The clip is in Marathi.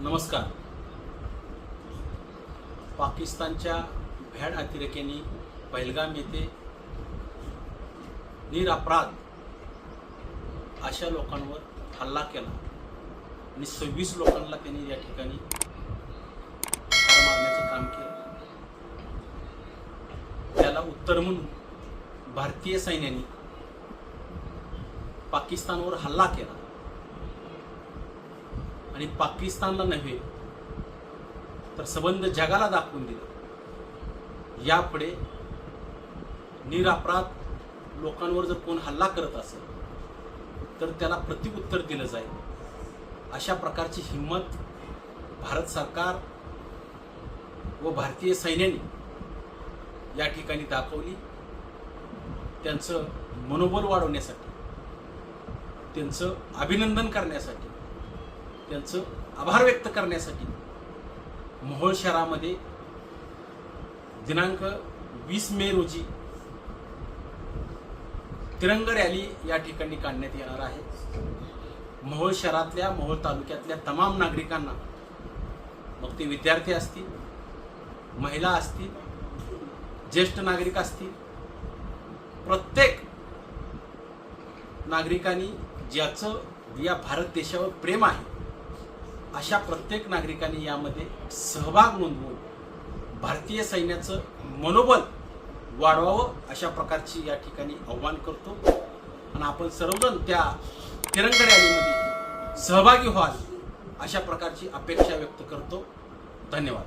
नमस्कार. पाकिस्तानच्या भ्याड अतिरेक्यांनी पहलगाम येथे निरअपराध अशा लोकांवर हल्ला केला आणि सव्वीस लोकांना त्यांनी या ठिकाणी ठार मारण्याचं काम केलं. त्याला उत्तर म्हणून भारतीय सैन्याने पाकिस्तानवर हल्ला केला. आणि पाकिस्तानला नव्हे तर संबंध जगाला दाखवून दिलं. यापुढे निरापराध लोकांवर जर कोण हल्ला करत असेल तर त्याला प्रतिउत्तर दिलं जाईल. अशा प्रकारची हिंमत भारत सरकार व भारतीय सैन्याने या ठिकाणी दाखवली. त्यांचं मनोबल वाढवण्यासाठी त्यांचं अभिनंदन करण्यासाठी त्यांचं आभार व्यक्त करण्यासाठी मोहोळ शहरामध्ये दिनांक वीस मे रोजी तिरंग रॅली या ठिकाणी काढण्यात येणार आहे. मोहोळ शहरातल्या मोहोळ तालुक्यातल्या तमाम नागरिकांना मग ते विद्यार्थी असतील महिला असतील ज्येष्ठ नागरिक असतील प्रत्येक नागरिकांनी ज्याचं या भारत देशावर प्रेम आहे अशा प्रत्येक नागरिकांनी यामध्ये सहभाग नोंदवून भारतीय सैन्याचं मनोबल वाढवावं अशा प्रकारची या ठिकाणी आव्हान करतो. आणि आपण सर्वजण त्या तिरंग रॅलीमध्ये सहभागी व्हाल अशा प्रकारची अपेक्षा व्यक्त करतो. धन्यवाद.